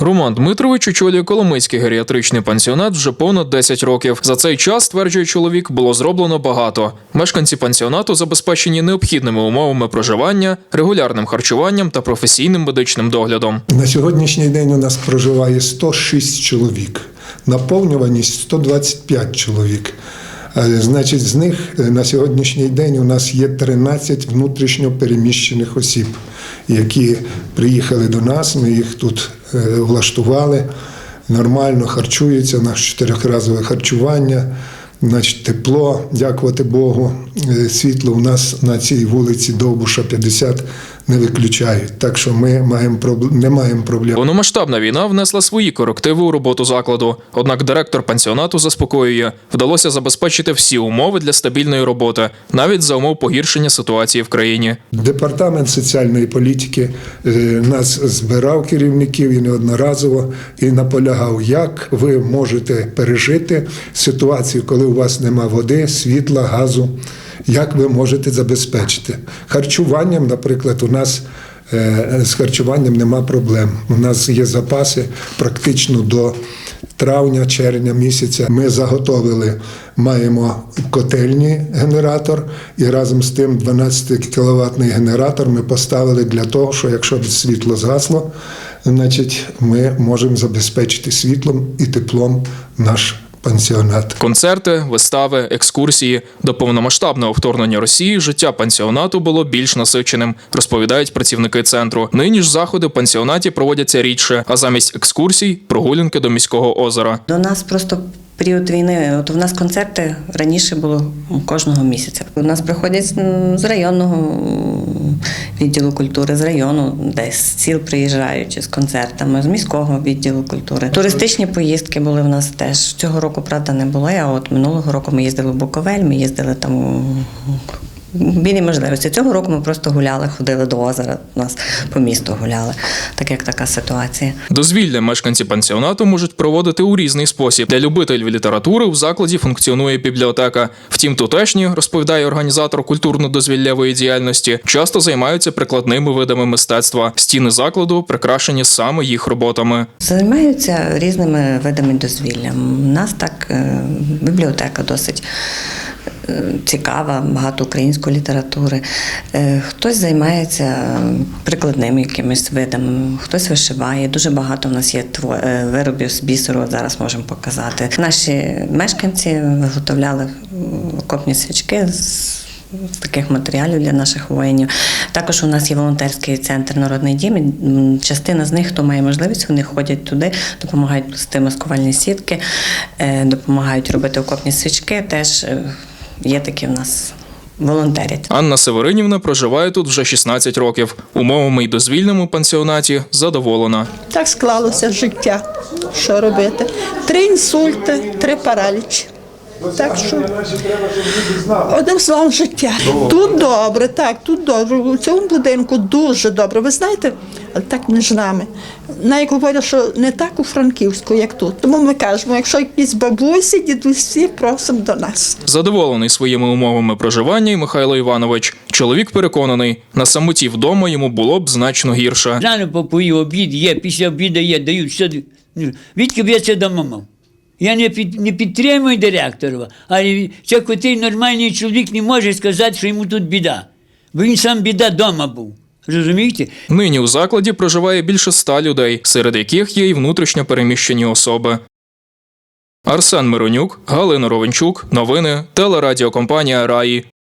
Роман Дмитрович очолює Коломийський геріатричний пансіонат вже понад 10 років. За цей час, стверджує чоловік, було зроблено багато. Мешканці пансіонату забезпечені необхідними умовами проживання, регулярним харчуванням та професійним медичним доглядом. На сьогоднішній день у нас проживає 106 чоловік, наповнюваність 125 чоловік. Е, Значить, з них е, на сьогоднішній день у нас є 13 внутрішньо переміщених осіб, які приїхали до нас. Ми їх тут влаштували, нормально харчуються, наше чотирьохразове харчування. Значить, тепло, дякувати Богу. Е, Світло у нас на цій вулиці Довбуша 50 не виключають. Так що ми маємо не маємо проблем. Повномасштабна війна внесла свої корективи у роботу закладу. Однак директор пансіонату заспокоює, вдалося забезпечити всі умови для стабільної роботи, навіть за умов погіршення ситуації в країні. Департамент соціальної політики е, нас збирав керівників і неодноразово і наполягав, як ви можете пережити ситуацію, коли у вас нема води, світла, газу, як ви можете забезпечити. Харчуванням, наприклад, у нас е, з харчуванням нема проблем. У нас є запаси практично до травня, червня місяця. Ми заготовили, маємо котельні генератор, і разом з тим 12 кіловатний генератор ми поставили для того, що якщо світло згасло, значить ми можемо забезпечити світлом і теплом наш пансіонат. Концерти, вистави, екскурсії до повномасштабного вторгнення Росії життя пансіонату було більш насиченим, розповідають працівники центру. Нині ж заходи в пансіонаті проводяться рідше, а замість екскурсій прогулянки до міського озера. До нас просто період війни. От у нас концерти раніше було кожного місяця. У нас приходять з районного відділу культури, з району, десь сіл приїжджаючи з концертами, з міського відділу культури. Туристичні поїздки були в нас теж. Цього року, правда, не були. А от минулого року ми їздили в Буковель, ми їздили там. Білі можливості. Цього року ми просто гуляли, ходили до озера. У нас по місту гуляли, так як така ситуація. Дозвілля мешканці пансіонату можуть проводити у різний спосіб. Для любителів літератури в закладі функціонує бібліотека. Втім, тутешні, розповідає організатор культурно-дозвіллявої діяльності, часто займаються прикладними видами мистецтва. Стіни закладу прикрашені саме їх роботами. Займаються різними видами дозвілля. У нас так е, бібліотека досить цікава, багато української літератури. Е, Хтось займається прикладними якимись видами, хтось вишиває. Дуже багато в нас є е, виробів з бісеру. Зараз можемо показати. Наші мешканці виготовляли м, окопні свічки з таких матеріалів для наших воїнів. Також у нас є волонтерський центр Народний дім. Частина з них, хто має можливість, вони ходять туди, допомагають плести маскувальні сітки, е, допомагають робити окопні свічки. Теж є такі в нас волонтерять. Анна Северинівна проживає тут вже 16 років. Умовами й дозвільному пансіонаті задоволена. Так склалося життя. Що робити? Три інсульти, три паралічі. Так що одним словом життя. Тут добре, так, тут добре. У цьому будинку дуже добре. Ви знаєте, але так між нами. Навіть говорять, що не так у Франківську, як тут. Тому ми кажемо, якщо якісь бабусі, дідусі, просимо до нас. Задоволений своїми умовами проживання й Михайло Іванович. Чоловік переконаний, на самоті вдома йому було б значно гірше. Рано попою обід є, після обіду є, дають все. Відки б я це дома мав? Я не, під, не підтримую директора, але це котий нормальний чоловік не може сказати, що йому тут біда. Бо він сам біда вдома був. Розумієте? Нині у закладі проживає більше ста людей, серед яких є й внутрішньо переміщені особи. Арсен Миронюк, Галина Ровенчук, новини, телерадіокомпанія Раї.